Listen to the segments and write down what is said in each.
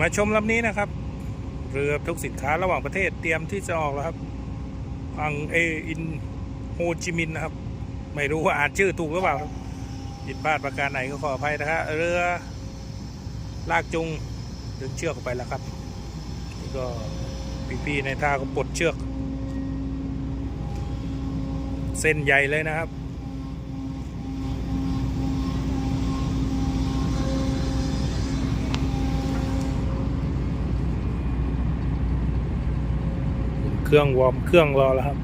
มาชมลำนี้นะครับ เรือทุกสินค้าระหว่างประเทศเตรียมที่จะออกแล้วครับอังเออินโฮจิมินนะครับ ไม่รู้ว่าอ่านชื่อถูกหรือเปล่าครับผิดพลาดประการไหนก็ขออภัยนะครับเรือลากจุงดึงเชือกออกไปแล้วครับนี่ก็พี่ๆในท่าก็ปลดเชือก เส้นใหญ่เลยนะครับ เครื่องวอร์มเครื่องรอแล้วครับ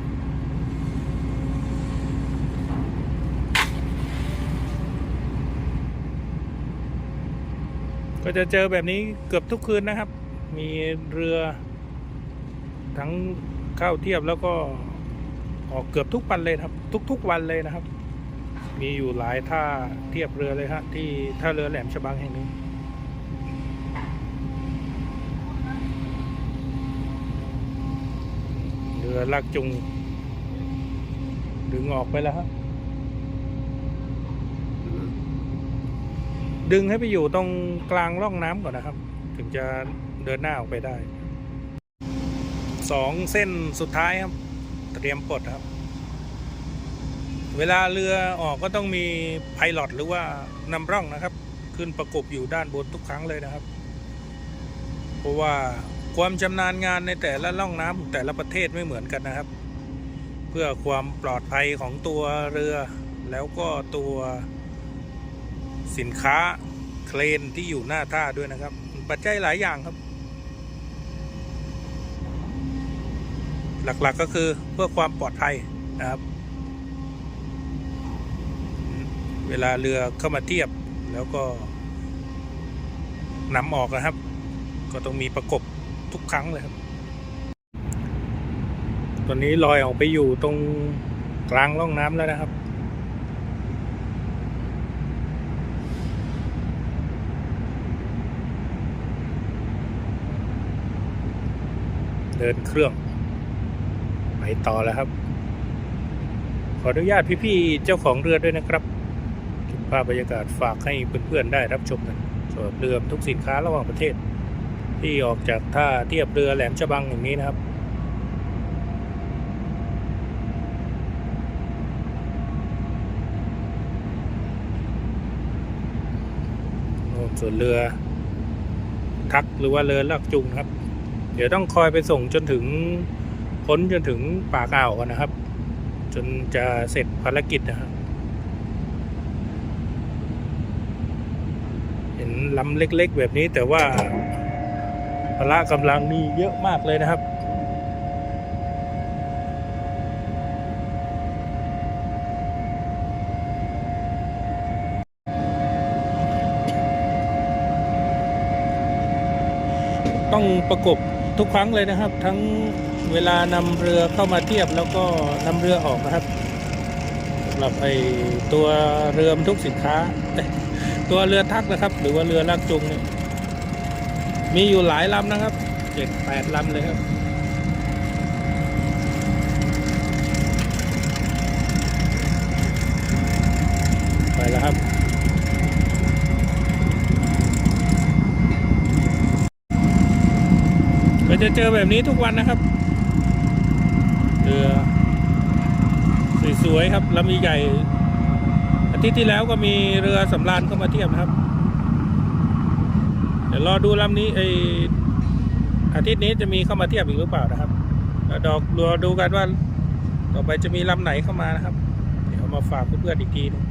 ก็จะเจอแบบนี้เกือบทุกคืนนะครับ มีเรือ ทั้งเข้าเทียบแล้วก็ออกเกือบทุกวันเลยครับ ทุก ๆ วันเลยนะครับ มีอยู่หลายท่าเทียบเรือเลยฮะที่ท่าเรือแหลมฉบังแห่งนี้ รือลากจุง ดึงออกไปแล้วครับดึงให้ไปอยู่ตรงกลางร่องน้ำก่อนนะครับ ถึงจะเดินหน้าออกไปได้สองเส้นสุดท้ายครับ เตรียมปลดครับ เวลาเรือออกก็ต้องมีไพลอตหรือว่านำร่องนะครับ ขึ้นประกบอยู่ด้านบนทุกครั้งเลยนะครับ เพราะว่า ความชำนาญงานในแต่ละร่องน้ำแต่ละประเทศไม่เหมือนกันนะครับ เพื่อความปลอดภัยของตัวเรือ แล้วก็ตัวสินค้าเครนที่อยู่หน้าท่าด้วยนะครับ ปัจจัยหลายอย่างครับ หลักๆก็คือเพื่อความปลอดภัยนะครับ เวลาเรือเข้ามาเทียบแล้วก็นำออกนะครับ ก็ต้องมีประกบ ทุกครั้งเลยครับ ตอนนี้ลอยออกไปอยู่ตรงกลางร่องน้ำแล้วนะครับ เดินเครื่องไปต่อแล้วครับ ขออนุญาตพี่ๆเจ้าของเรือด้วยนะครับภาพบรรยากาศฝากให้เพื่อนๆได้รับชมกันสำหรับเรือทุกสินค้าระหว่างประเทศ ที่ออกจากท่าเทียบเรือแหลมฉบังอย่างนี้นะครับ ส่วนเรือ ทักหรือว่าเรือลากจุงครับ เดี๋ยวต้องคอยไปส่งจนถึงพ้นจนถึงปากอ่าวก่อนนะครับ จนจะเสร็จภารกิจนะครับเห็นลำเล็กๆแบบนี้แต่ว่า พละกำลังมีเยอะมากเลยนะครับ ต้องประกบทุกครั้งเลยนะครับ ทั้งเวลานำเรือเข้ามาเทียบแล้วก็นำเรือออกนะครับสำหรับไอตัวเรือบรรทุกสินค้า ตัวเรือทักนะครับ หรือว่าเรือลากจูงเนี่ย มีอยู่หลายลำนะครับเจ็ดแปดลำเลยครับ ไปแล้วครับ ก็จะเจอแบบนี้ทุกวันนะครับเรือสวยๆครับลำใหญ่อาทิตย์ที่แล้วก็มีเรือสำราญเข้ามาเทียบนะครับ รอดูลำนี้ไออาทิตย์นี้จะมีเข้ามาเทียบอีกหรือเปล่านะครับดอกรอดูกันว่า ต่อไปจะมีลำไหนเข้ามานะครับ เดี๋ยวมาฝากเพื่อนๆอีกทีนึง